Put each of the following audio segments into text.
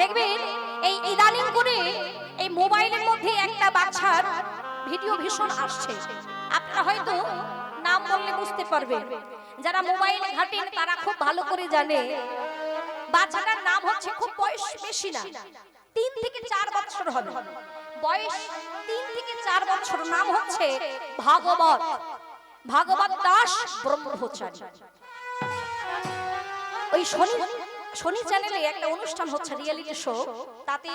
দেখবেন, এই ইদানিং করে এই মোবাইলের মধ্যে একটা বাচ্চার ভিডিও ভীষণ আসছে। আপনারা হয়তো নাম বললে বুঝতে পারবেন। যারা মোবাইল ঘাটেন, তারা খুব ভালো করে জানে, বাচ্চাটার নাম হচ্ছে খুব বয়স বেশি না, তিন থেকে চার বছর হবে। বয়স তিন থেকে চার বছর, নাম হচ্ছে ভাগবত। ভাগবত দাস ব্রহ্মচারী। ওই শনি শনি চ্যানেলে একটা অনুষ্ঠান হচ্ছে রিয়েলিটি শো তাতে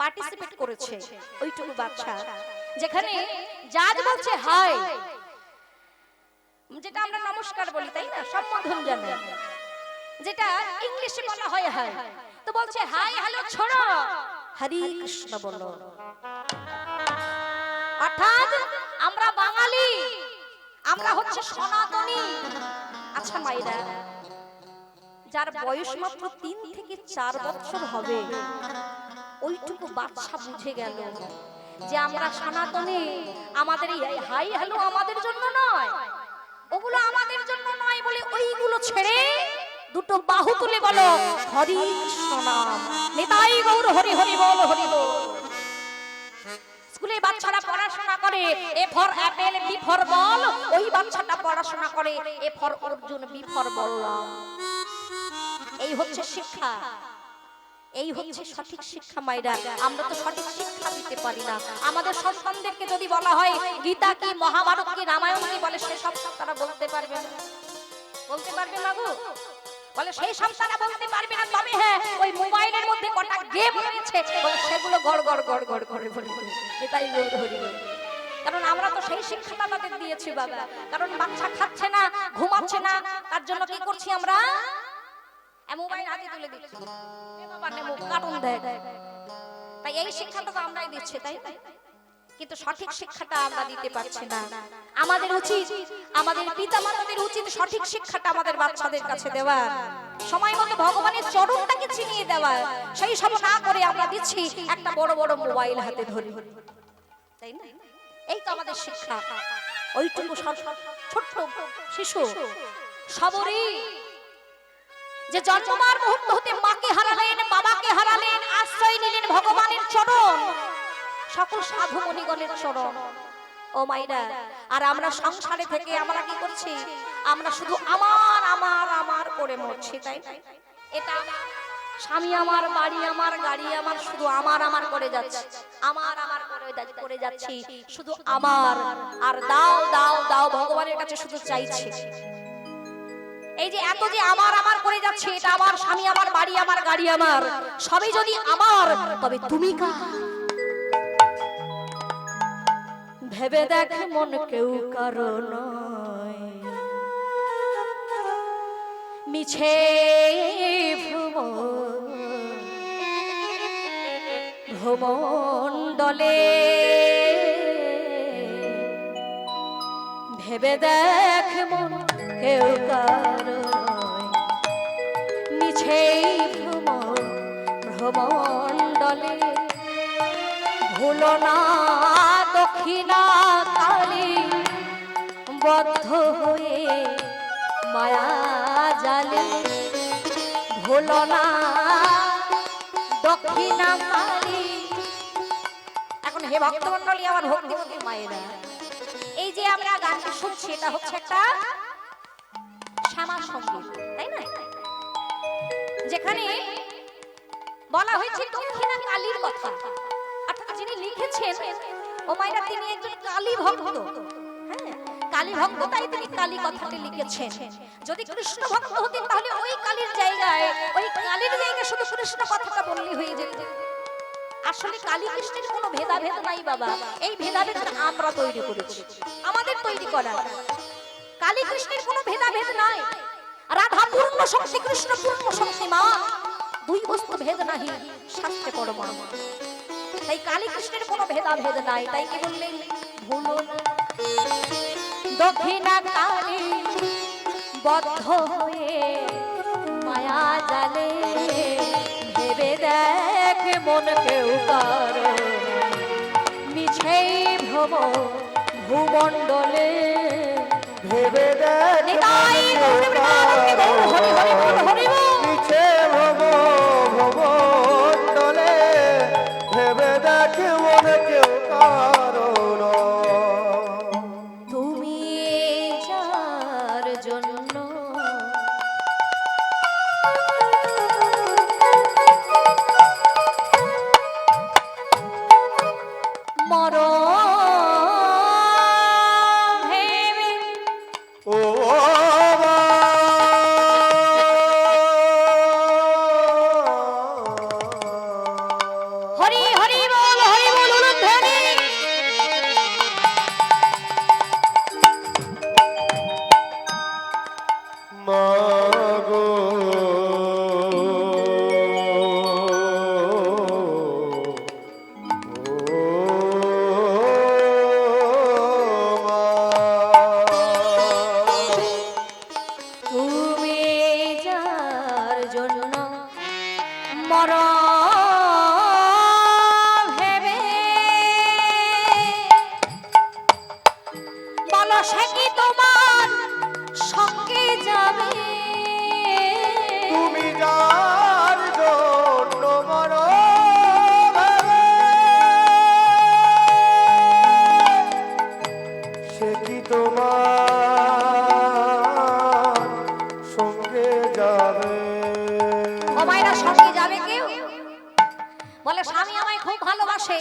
পার্টিসিপেট করেছে ওইটুকু বাচ্চা। যেখানে জাজ বলছে হাই। যেটা আমরা নমস্কার বলি তাই না? সম্বোধন জানাই। যেটা ইংলিশে বলা হয় হাই। তো বলছে হাই হ্যালো ছোড়ো। হরি কৃষ্ণ বলো। অর্থাৎ আমরা বাঙালি। আমরা হচ্ছে সনাতনী। আচ্ছা মাইরা যার বয়স মাত্র তিন থেকে চার বছর হবে। ওইটুকু বাচ্চা বুঝে গেল যে আমরা সনাতনী আমাদের এই হাই হ্যালো আমাদের জন্য নয়। ওগুলো আমাদের জন্য নয় বলে ওইগুলো ছেড়ে দুটো বাহু তুলে বলো হরি নেতাই গৌর হরি হরি বল হরি বল। স্কুলে বাচ্চারা পড়াশোনা করে A for apple B for ball. ওই বাচ্চাটা পড়াশোনা করে A for Arjun B for Balram. এই হচ্ছে শিক্ষা এই হচ্ছে সঠিক শিক্ষা মাইরা আমরা তো সঠিক শিক্ষা দিতে পারি না আমাদের সন্তানদেরকে যদি বলা হয় গীতা কি মহাভারত কি রামায়ণ কি বলে সেসব তারা বলতে পারবে না বলতে পারবে না গো বলে সেই সব তারা বলতে পারবে না তবে হ্যাঁ ওই মোবাইলের মধ্যে কটা গেম রয়েছে বলে সেগুলো গড় গড় গড় গড় করে বলে এটাই বলতে হরি। কারণ আমরা তো সেই শিক্ষাটা তাদের দিয়েছি বাবা কারণ বাচ্চা খাচ্ছে না ঘুমাচ্ছে না তার জন্য কি করছি আমরা মোবাইল হাতে তুলে দিচ্ছি এ বাবা নে মোবাইল, কার্টুন দেখ তাই এই শিক্ষাটা তো আমরাই দিচ্ছি তাই কিন্তু সঠিক শিক্ষাটা আমরা দিতে পারছি না। আমাদের উচিত আমাদের পিতা মাতাদের উচিত সঠিক শিক্ষাটা আমাদের বাচ্চাদের কাছে দেওয়া। সময় মতো ভগবানের চরণটাকে চিনিয়ে দেওয়া। সেই সব না করে আমরা দিচ্ছি একটা বড় বড় মোবাইল হাতে ধরে। তাই না? এই তো আমাদের শিক্ষা। ওইটুকু ছোট্ট শিশু। সবরই যে জন্মবার মুহূর্ত হতে মাকে হারালেন, বাবাকে হারালেন, আশ্রয় নিলেন ভগবানের চরণ। সকল সাধু মণিগণের চরণ। ও মাইরা আর আমরা সংসারে থেকে আমরা কি করছি? আমরা শুধু আমার আমার আমার করে মরছি, তাই এটা স্বামী আমার, বাড়ি আমার, গাড়ি আমার, শুধু আমার আমার করে যাচ্ছে। আমার আমার করে যাচ্ছি। শুধু আমার। আর দাও দাও দাও, ভগবানের কাছে শুধু চাইছি। এই যে এত যে আমার আমার করে যাচ্ছে, এটা আমার স্বামী, আমার বাড়ি, আমার গাড়ি, আমার, সবই যদি আমার, তবে তুমি কা ভেবে দেখ মন কেউ কারও নয়। মিছে ভ্রমণ দলে ভেবে দেখ মন কেউ কারও নয়। মিছেই ভ্রমণ, ভ্রমণ্ডলে। বদ্ধ হয়ে মায়া জালে। ভুলো দক্ষিণা কালী। এখন হে ভক্তমন্ডলী আমার ভক্তিমতী মায়েরা, এই যে আমরা গানটা শুনছি, এটা হচ্ছে একটা শ্যামা সংগীত তাই না যেখানে বলা হয়েছে দক্ষিণা কালীর কথা। অর্থাৎ যিনি লিখেছেন, ও মায়েরা তিনি একজন কালী ভক্ত। হ্যাঁ কালী ভক্ত তাই তিনি কালী কথাটি লিখেছেন। যদি কৃষ্ণ ভক্ত হতেন, তাহলে ওই কালীর জায়গায়, ওই কালীর জায়গায় শুধু কৃষ্ণ কথাটা বললে হয়ে যেত। আসলে কালী কৃষ্ণের কোনো ভেদাভেদ নাই, বাবা। এই ভেদাভেদ আমরা তৈরি করেছি। আমাদের তৈরি করা কালী কৃষ্ণের কোনো ভেদাভেদ নাই। রাধা পূর্ণ শক্তি কৃষ্ণ পূর্ণ শক্তি মা। দুই বস্তু ভেদ নাহি শাস্ত্রে পরমা তাই কালী কৃষ্ণের কোনো ভেদাভেদ নাই। তাই কি বললেন? ভুলো দক্ষিণা কালী বদ্ধ হয়ে মায়া জালে ভেবে দেখ মন কেউ কার। মিছেই ভ্রম ভূমণ্ডলে ভেবে দেখ জন্য মরণ মায়েরা সঙ্গে যাবে কেউ? বলে, স্বামী আমায় খুব ভালোবাসে।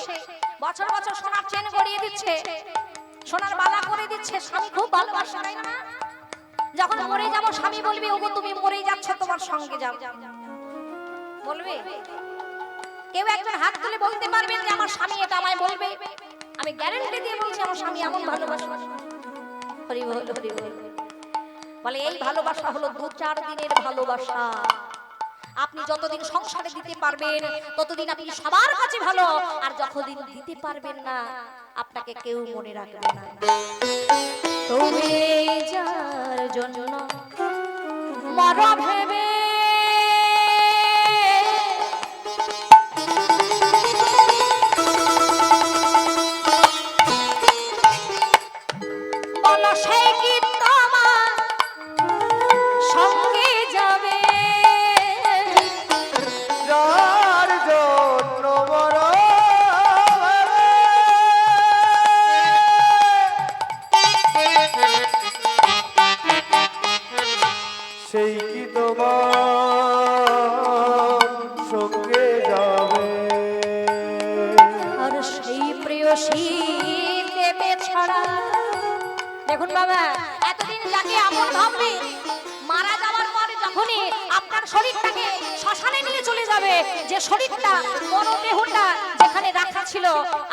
বছর বছর সোনার চেন গড়িয়ে দিচ্ছে, সোনার বালা করে দিচ্ছে। স্বামী খুব ভালোবাসে না যখন মরে যাব, স্বামী বলবে, ওগো, তুমি মরেই যাচ্ছ, তোমার সঙ্গে যাও। বলবে? কেউ একজন হাত তুলে বলতে পারবেন যে, আমার স্বামী এটা আমায় বলবে। আমি গ্যারেন্টি দিয়ে বলছি, আমার স্বামী এমন ভালোবাসে। হরি বল হরি বল। বলে, এই ভালোবাসা হলো দু চার দিনের ভালোবাসা। আপনি যতদিন সংসারে দিতে পারবেন, ততদিন আপনি সবার কাছে ভালো। আর যতদিন দিতে পারবেন না, আপনাকে কেউ মনে রাখবে না। তুমি যার জন্য মর ভেবে শরীরটাকে শ্মশানে নিয়ে চলে যাবে। যে শরীরটা মন দেহটা যেখানে রাখা ছিল,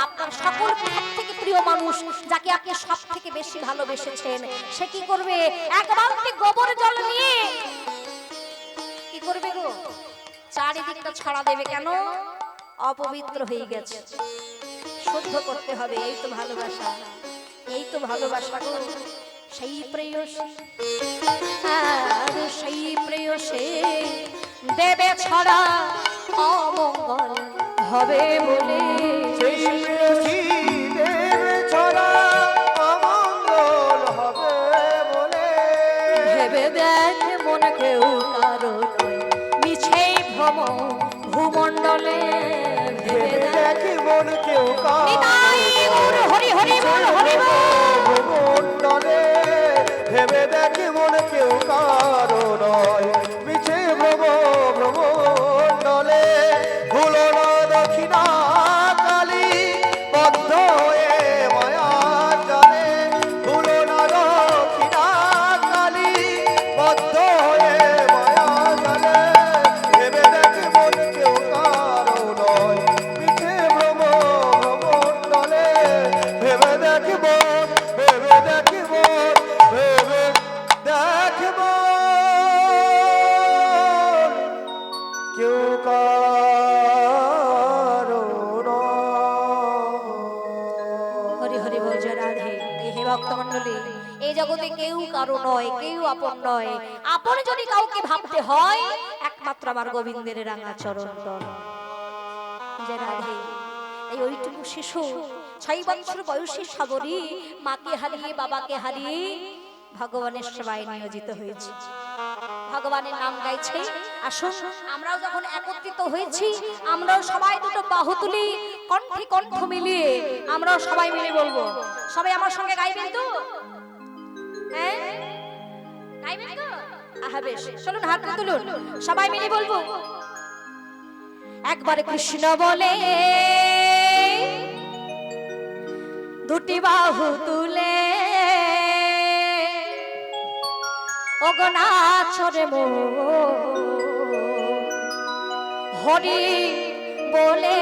আপনার সকল থেকে প্রিয় মানুষ যাকে আপনি সব থেকে বেশি ভালোবেসেছেন, সে কি করবে? এক বালতি গোবর জল নিয়ে কি করবে গো? চারিদিকটা ছড়া দেবে কেন? অপবিত্র হয়ে গেছে। শুদ্ধ করতে হবে, এই তো ভালোবাসা। এই তো ভালোবাসা গো। সেই প্রেয়সী। আর সেই প্রেয়সী। দেবে ছড়া অমঙ্গল হবে বলে। ভেবে দেখ মন কেউ কারও নয় মিছেই ভ্রম ভূমণ্ডলে। ভেবে দেখ মন কেউ হরি হরি বল হরি বল জগতে কেউ কারও নয়, কেউ আপন নয়। আপন যদি কাউকে ভাবতে হয়, একমাত্র আমার গোবিন্দের রাঙা চরণ এই ওইটুকু শিশু ছয় বছর মাকে হারিয়ে, বাবাকে হারিয়ে ভগবানের সেবায় নিয়োজিত হয়েছে। ভগবানের নাম গাইছে, আসুন, আমরাও যখন একত্রিত হয়েছি, আমরাও সবাই দুটো বাহু তুলি, কণ্ঠে কণ্ঠ মিলিয়ে আমরাও সবাই মিলে বলব। সবাই আমার সঙ্গে গাইবেন তো? বেশ চলুন, হাত তুলুন। সবাই মিলে বলব, একবার কৃষ্ণ বলে, দুটি বাহু তুলে অগনাছরে মো, হরি বলে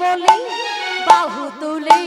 বলি বাহু তুলে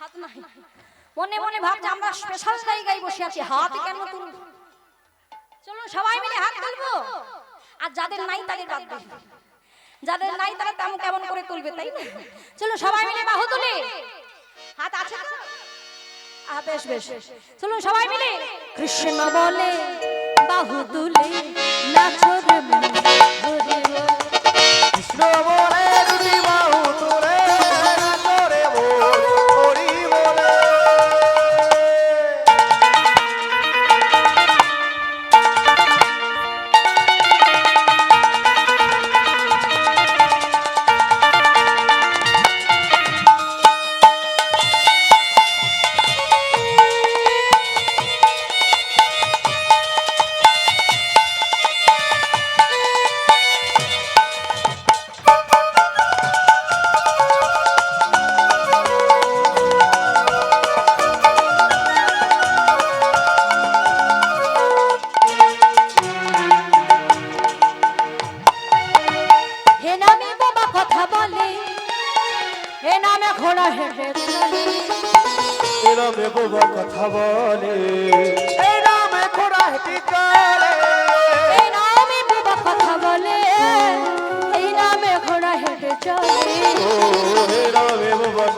হাত নাই। মনে মনে ভাবছে আমরা স্পেশাল জায়গায় বসে আছি হাত কেন তুলব? চলুন সবাই মিলে হাত তুলবো। আর যাদের নাই তাদের বাদ দিই। যাদের নাই তারা তেমন কেমন করে তুলবে তাই না? চলো সবাই মিলে বাহু তুলে। হাত আছে তো? আহ, বেশ বেশ। চলুন সবাই মিলে কৃষ্ণ বলে বাহু তুলে নাচর কৃষ্ণ বলে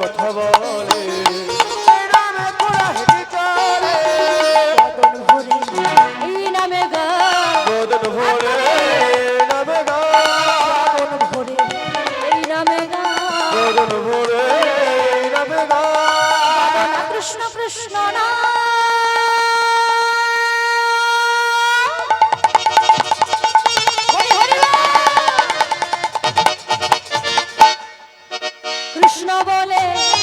কথা বল বলে